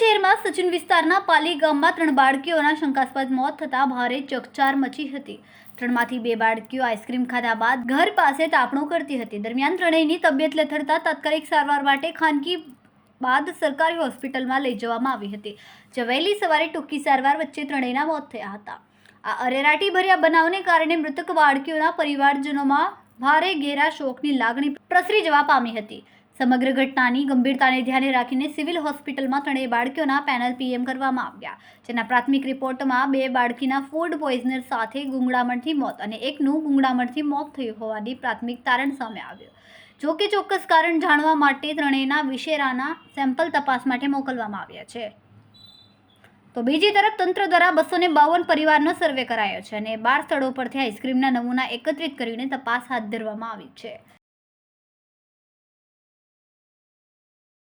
શહેરમાં સચિન વિસ્તારના પાલી ગામમાં ત્રણ બાળકીઓના શંકાસ્પદ મોત થતાં ભારે ચકચાર મચી હતી. ત્રણમાંથી બે બાળકીઓ આઈસ્ક્રીમ ખાધા બાદ ઘર પાસે તાપણું કરતી હતી. દરમિયાન ત્રણેયની તબિયત લથડતા તાત્કાલિક સારવાર માટે ખાનગી બાદ સરકારી હોસ્પિટલમાં લઈ જવામાં આવી હતી. જવેલી સવારે ટૂંકી સારવાર વચ્ચે ત્રણેયના મોત થયા હતા. આ અરેરાટી ભર્યા બનાવને કારણે મૃતક બાળકીઓના પરિવારજનોમાં ભારે ઘેરા શોકની લાગણી પ્રસરી જવા પામી હતી. સમગ્ર ઘટનાની ગંભીરતાને ધ્યાને રાખીને સિવિલ હોસ્પિટલમાં ત્રણેય બાળકીઓના પેનલ પીએમ કરવામાં આવ્યા. જેના પ્રાથમિક રિપોર્ટમાં બે બાળકીના ફૂડ પોઈઝનર સાથે ગુંગળામણથી મોત અને એકનું ગુંગળામણથી મોત થયું હોવાની પ્રાથમિક તારણ સામે આવ્યું. જો કે ચોક્કસ કારણ જાણવા માટે ત્રણેયના વિશેરાના સેમ્પલ તપાસ માટે મોકલવામાં આવ્યા છે. તો બીજી તરફ તંત્ર દ્વારા બસો ને બાવન પરિવારનો સર્વે કરાયો છે અને બાર સ્થળો પરથી આઈસ્ક્રીમના નમૂના એકત્રિત કરીને તપાસ હાથ ધરવામાં આવી છે.